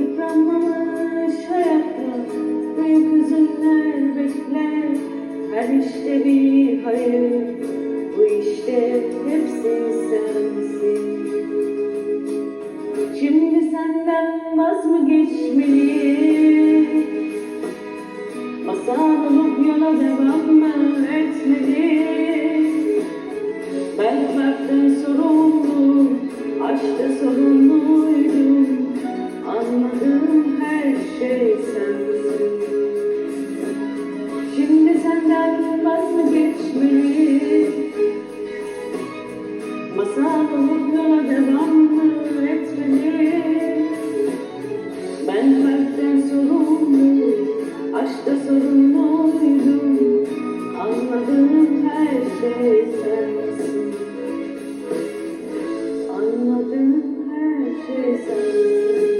Yıpranmamış hayatta Büyük hüzünler bekler Her işte bir hayır Bu işte hepsi sensin. Şimdi senden vaz mı geçmeli Masal olup yola devam mı etmeli Ben kalpten sorumlu vazgeçmeli Masal umutlara devam etmeli Ben kalpten sorumlu, aşkta sorumluydum Anladığım her şey.